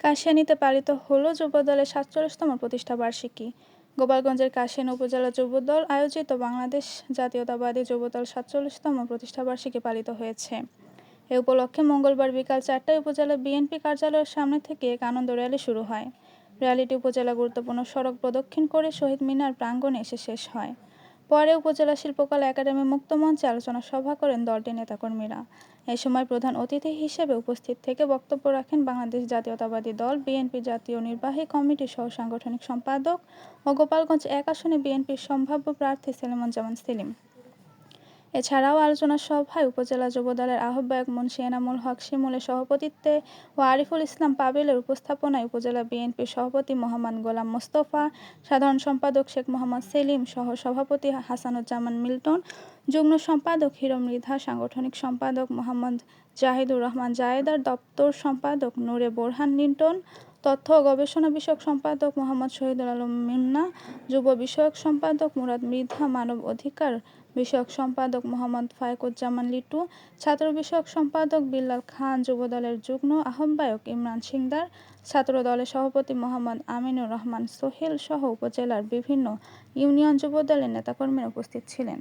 কাশিয়ানীতে পালিত হলো যুবদলের সাতচল্লিশতম প্রতিষ্ঠা বার্ষিকী। গোপালগঞ্জের কাশিয়ানী উপজেলা যুবদল আয়োজিত বাংলাদেশ জাতীয়তাবাদী যুবদল সাতচল্লিশতম প্রতিষ্ঠাবার্ষিকী পালিত হয়েছে। এ উপলক্ষে মঙ্গলবার বিকাল চারটায় উপজেলা বিএনপি কার্যালয়ের সামনে থেকে এক আনন্দ র্যালি শুরু হয়। র্যালিটি উপজেলা গুরুত্বপূর্ণ সড়ক প্রদক্ষিণ করে শহীদ মিনার প্রাঙ্গণে এসে শেষ হয়। পরে উপজেলা শিল্পকলা একাডেমি মুক্তমঞ্চে আলোচনা সভা করেন দলটির নেতাকর্মীরা। এ সময় প্রধান অতিথি হিসেবে উপস্থিত থেকে বক্তব্য রাখেন বাংলাদেশ জাতীয়তাবাদী দল, বিএনপি জাতীয় নির্বাহী কমিটির সহ সাংগঠনিক সম্পাদক ও গোপালগঞ্জ এক আসনে বিএনপির সম্ভাব্য প্রার্থী সেলিমন জামান সেলিম। এছাড়াও আলোচনা সভায় উপজেলা যুবদলের আহ্বায়ক মুন্সি এনামুল হক শিমুলের সভাপতিত্বে ও আরিফুল ইসলাম পাবেলের উপস্থাপনায় উপজেলা বিএনপির সভাপতি মোহাম্মদ গোলাম মোস্তফা, সাধারণ সম্পাদক শেখ মোহাম্মদ সেলিম সহ সভাপতি হাসানুজ্জামান মিল্টন, যুগ্ম সম্পাদক হিরো মৃধা, সাংগঠনিক সম্পাদক মোহাম্মদ জাহিদুর রহমান জায়েদার, দপ্তর সম্পাদক নূরে বোরহান লিন্টন তথ্য ও গবেষণা বিষয়ক সম্পাদক মোহাম্মদ শহীদুল আলম মুন্না যুব বিষয়ক সম্পাদক মুরাদ মৃধা, মানব অধিকার বিষয়ক সম্পাদক মোহাম্মদ ফায়েকুজ্জামান লিটু, ছাত্র বিষয়ক সম্পাদক বিল্লাল খান যুবদলের যুগ্ম আহ্বায়ক ইমরান সিংদার, ছাত্র দলের সভাপতি মোহাম্মদ আমিনুর রহমান সোহেল সহ উপজেলার বিভিন্ন ইউনিয়ন যুবদলের নেতাকর্মীরা উপস্থিত ছিলেন।